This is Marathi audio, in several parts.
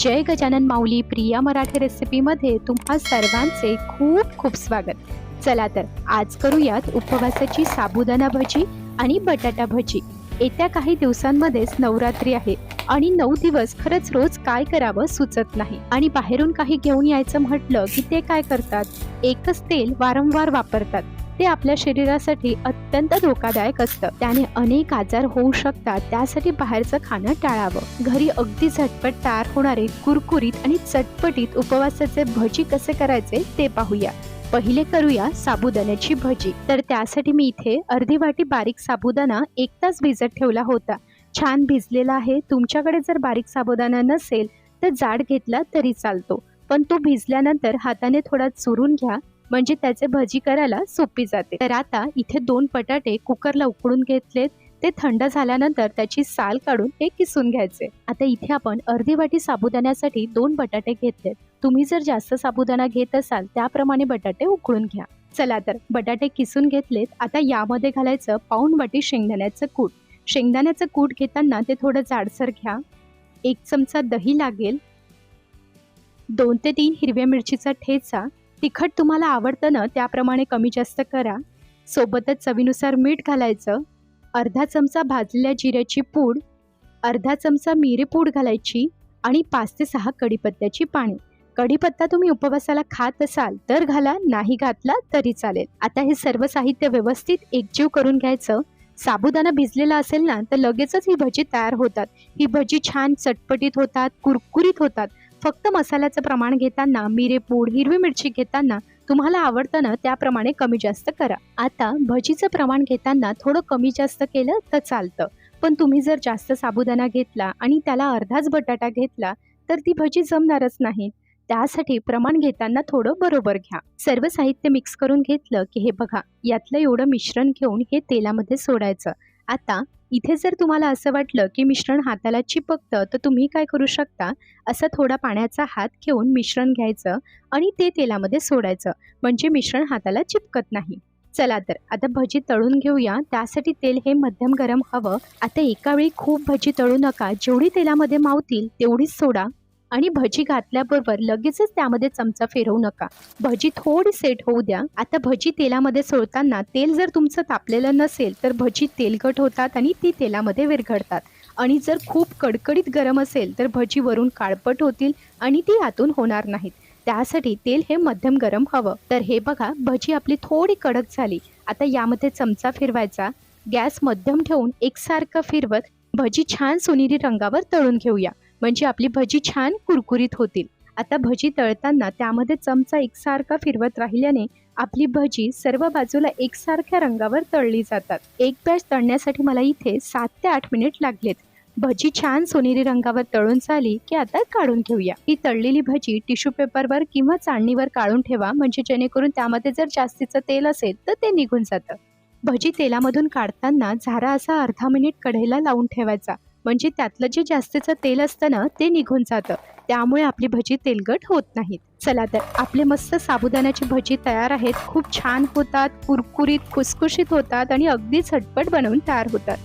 जय गजानन माऊली प्रिया मराठी रेसिपीमध्ये तुम्हा सर्वांचे खूप खूप स्वागत. चला तर आज करूयात उपवासाची साबुदाणा भजी आणि बटाटा भजी. येत्या काही दिवसांमध्येच नवरात्री आहे आणि नऊ दिवस खरंच रोज काय करावं सुचत नाही. आणि बाहेरून काही घेऊन यायचं म्हटलं की ते काय करतात? एकच तेल वारंवार वापरतात. ते आपल्या शरीरासाठी अत्यंत धोकादायक असतं. त्याने अनेक आजार होऊ शकतात. त्यासाठी बाहेरचं खाणं टाळावं. घरी अगदी झटपट तयार होणारे कुरकुरीत आणि चटपटीत उपवासाचे भजी कसे करायचे ते पाहूया. पहिले करूया साबुदाण्याची भजी. तर त्यासाठी मी इथे अर्धी वाटी बारीक साबुदाणा एक तास भिजत ठेवला होता. छान भिजलेला आहे. तुमच्याकडे जर बारीक साबुदाणा नसेल तर जाड घेतला तरी चालतो. पण तो भिजल्यानंतर हाताने थोडा चुरून घ्या. म्हणजे त्याचे भजी करायला सोपी जाते. तर आता इथे दोन बटाटे कुकरला उकडून घेतलेत. ते थंड झाल्यानंतर त्याची साल काढून हे किसून घ्यायचे. आता इथे आपण अर्धी वाटी साबुदाण्यासाठी दोन बटाटे घेतलेत. तुम्ही जर जास्त साबुदाणा घेत असाल त्याप्रमाणे बटाटे उकळून घ्या. चला तर बटाटे किसून घेतलेत. आता यामध्ये घालायचं पाऊण वाटी शेंगदाण्याचं कूट. शेंगदाण्याचं कूट घेताना ते थोडं जाडसर घ्या. एक चमचा दही लागेल. दोन ते तीन हिरव्या मिरचीचा ठेचा. तिखट तुम्हाला आवडतं ना त्याप्रमाणे कमी जास्त करा. सोबतच चवीनुसार मीठ घालायचं. अर्धा चमचा भाजलेल्या जिऱ्याची पूड अर्धा चमचा मिरी पूड घालायची आणि पाच ते सहा कढीपत्त्याची पाने. कढीपत्ता तुम्ही उपवासाला खात असाल तर घाला नाही घातला तरी चालेल. आता हे सर्व साहित्य व्यवस्थित एकजीव करून घ्यायचं. साबुदाणा भिजलेला असेल ना तर लगेचच ही भजी तयार होतात. ही भजी छान चटपटीत होतात कुरकुरीत होतात. फक्त मसाल्याचं प्रमाण घेताना मिरे पूड हिरवी मिरची घेताना तुम्हाला आवडतं ना त्याप्रमाणे कमी जास्त करा. आता भजीचं प्रमाण घेताना थोडं कमी जास्त केलं तर चालतं. पण तुम्ही जर जास्त साबुदाणा घेतला आणि त्याला अर्धाच बटाटा घेतला तर ती भजी जमणारच नाही. त्यासाठी प्रमाण घेताना थोडं बरोबर घ्या. सर्व साहित्य मिक्स करून घेतलं की हे बघा यातलं एवढं मिश्रण घेऊन हे तेलामध्ये सोडायचं. आता इथे जर तुम्हाला असं वाटलं की मिश्रण हाताला चिपकतं तर तुम्ही काय करू शकता? असा थोडा पाण्याचा हात घेऊन मिश्रण घ्यायचं आणि ते तेलामध्ये सोडायचं. म्हणजे मिश्रण हाताला चिपकत नाही. चला तर आता भजी तळून घेऊया. त्यासाठी तेल हे मध्यम गरम हवं. आता एका वेळी खूप भजी तळू नका. जेवढी तेलामध्ये मावतील तेवढीच सोडा. आणि भजी घातल्याबरोबर लगेचच त्यामध्ये चमचा फिरवू नका. भजी थोडी सेट होऊ द्या. आता भजी तेलामध्ये सोडताना तेल जर तुमचं तापलेलं नसेल तर भजी तेलकट होतात आणि ती तेलामध्ये विरघळतात. आणि जर खूप कडकडीत गरम असेल तर भजी वरून काळपट होतील आणि ती आतून होणार नाहीत. त्यासाठी तेल हे मध्यम गरम हवं. तर हे बघा भजी आपली थोडी कडक झाली. आता यामध्ये चमचा फिरवायचा. गॅस मध्यम ठेवून एकसारखं फिरवत भजी छान सोनेरी रंगावर तळून घेऊया. म्हणजे आपली भजी छान कुरकुरीत होतील. आता भजी तळताना त्यामध्ये चमचा एकसारखा फिरवत राहिल्याने आपली भजी सर्व बाजूला एकसारख्या रंगावर तळली जातात. एक बॅच तळण्यासाठी मला इथे सात ते आठ मिनिट लागलेत. भजी छान सोनेरी रंगावर तळून झाली की आता काढून घेऊया. ही तळलेली भजी टिश्यू पेपरवर किंवा चाळणीवर काढून ठेवा म्हणजे जेणेकरून त्यामध्ये जर जास्तीचं तेल असेल तर ते निघून जातं. भजी तेलामधून काढताना झारा असा अर्धा मिनिट कढईला लावून ठेवायचा. म्हणजे त्यातलं जे जास्तीचं तेल असतं ना ते निघून जातं. त्यामुळे आपली भजी तेलगट होत नाहीत. चला तर आपले मस्त साबुदाण्याची भजी तयार आहेत. खूप छान होतात कुरकुरीत खुसखुशीत होतात आणि अगदी झटपट बनवून तयार होतात.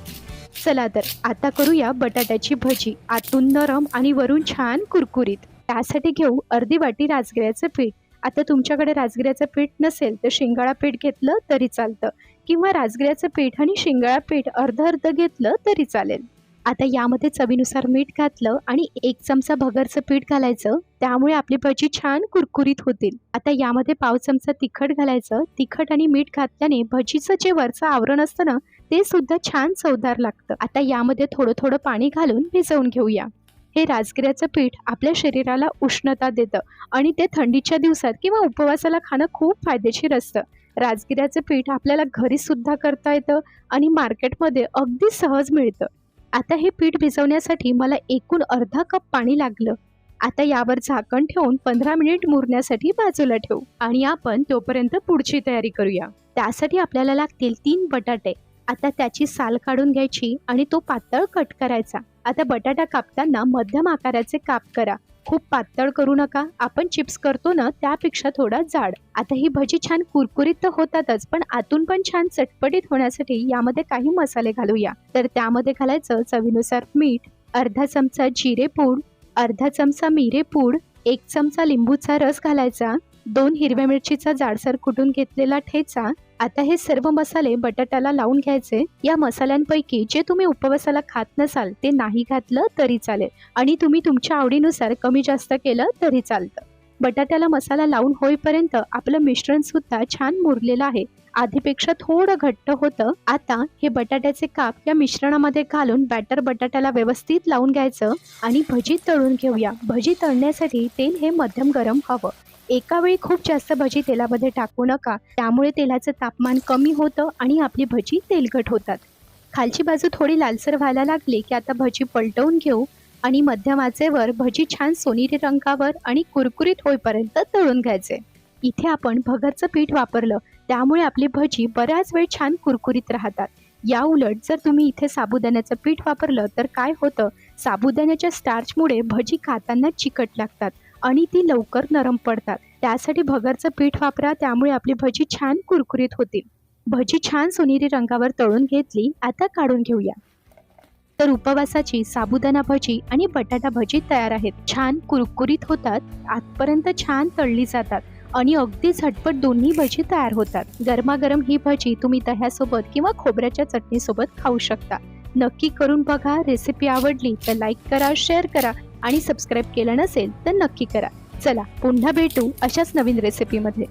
चला तर आता करूया बटाट्याची भजी. आतून नरम आणि वरून छान कुरकुरीत. त्यासाठी घेऊ अर्धी वाटी राजगिऱ्याचं पीठ. आता तुमच्याकडे राजगिऱ्याचं पीठ नसेल तर शिंगाळा पीठ घेतलं तरी चालतं. किंवा राजगिऱ्याचं पीठ आणि शिंगाळा पीठ अर्ध अर्ध घेतलं तरी चालेल. आता यामध्ये चवीनुसार मीठ घातलं आणि एक चमचा भगरचं पीठ घालायचं. त्यामुळे आपली भजी छान कुरकुरीत होतील. आता यामध्ये पाव चमचा तिखट घालायचं. तिखट आणि मीठ घातल्याने भजीचं जे वरचं आवरण असतं ना ते सुद्धा छान चवदार लागतं. आता यामध्ये थोडं थोडं पाणी घालून भिजवून घेऊया. हे राजगिऱ्याचं पीठ आपल्या शरीराला उष्णता देतं आणि ते थंडीच्या दिवसात किंवा उपवासाला खाणं खूप फायदेशीर असतं. राजगिऱ्याचं पीठ आपल्याला घरी सुद्धा करता येतं आणि मार्केटमध्ये अगदी सहज मिळतं. आता हे पीठ भिजवण्यासाठी मला एकूण अर्धा कप पाणी लागलं. आता यावर झाकण ठेवून पंधरा मिनिट मुरण्यासाठी बाजूला ठेवू आणि आपण तोपर्यंत पुढची तयारी करूया. त्यासाठी आपल्याला लागतील तीन बटाटे. आता त्याची साल काढून घ्यायची आणि तो पातळ कट करायचा. आता बटाटा कापताना मध्यम आकाराचे काप करा. खूप पातळ करू नका. आपण चिप्स करतो ना त्यापेक्षा थोडा जाड. आता ही भजी छान कुरकुरीत तर होतातच पण आतून पण छान चटपटीत होण्यासाठी यामध्ये काही मसाले घालूया. तर त्यामध्ये घालायचं चवीनुसार मीठ अर्धा चमचा जिरे पूड अर्धा चमचा मिरेपूड एक चमचा लिंबूचा रस घालायचा दोन हिरव्या मिरचीचा जाडसर कुटून घेतलेला ठेचा आता हे सर्व मसाले बटाट्याला लावून घ्यायचे. या मसाल्यांपैकी जे तुम्ही उपवासाला खात नसाल ते नाही घातलं तरी चालेल. आणि तुम्ही तुमच्या आवडीनुसार कमी जास्त केलं तरी चालतं. बटाट्याला मसाला लावून होईपर्यंत आपलं मिश्रण सुद्धा छान मुरलेलं आहे. आधीपेक्षा थोडं घट्ट होतं. आता हे बटाट्याचे काप या मिश्रणामध्ये घालून बॅटर बटाट्याला व्यवस्थित लावून घ्यायचं आणि भजी तळून घेऊया. भजी तळण्यासाठी तेल हे मध्यम गरम हवं. एका वेळी खूप जास्त भजी तेलामध्ये टाकू नका. त्यामुळे तेलाचं तापमान कमी होतं आणि आपली भजी तेलकट होतात. खालची बाजू थोडी लालसर व्हायला लागली की आता भजी पलटवून घेऊ आणि मध्यम आचेवर भजी छान सोनेरी रंगावर आणि कुरकुरीत होईपर्यंत तळून घ्यायचे. इथे आपण भगरचं पीठ वापरलं त्यामुळे आपली भजी बऱ्याच वेळ छान कुरकुरीत राहतात. या उलट जर तुम्ही इथे साबुदाण्याचं पीठ वापरलं तर काय होतं? साबुदाण्याच्या स्टार्चमुळे भजी खाताना चिकट लागतात. आणि ती लवकर नरम पडतात. त्यासाठी भगरचं पीठ वापरा त्यामुळे आपली भजी छान कुरकुरीत होतील भजी छान सोनेरी रंगावर तळून घेतली आता काढून घेऊया. तर उपवासाची साबुदाणा भजी आणि बटाटा भजी तयार आहेत. छान कुरकुरीत होतात आतपर्यंत छान तळली जातात आणि अगदी झटपट दोन्ही भजी तयार होतात. गरमागरम ही भजी तुम्ही दह्यासोबत किंवा खोबऱ्याच्या चटणीसोबत खाऊ शकता. नक्की करून बघा रेसिपी आवडली तर लाईक करा शेअर करा आणि सबस्क्राईब केलं नसेल तर नक्की करा. चला पुन्हा भेटू अशाच नवीन रेसिपीमध्ये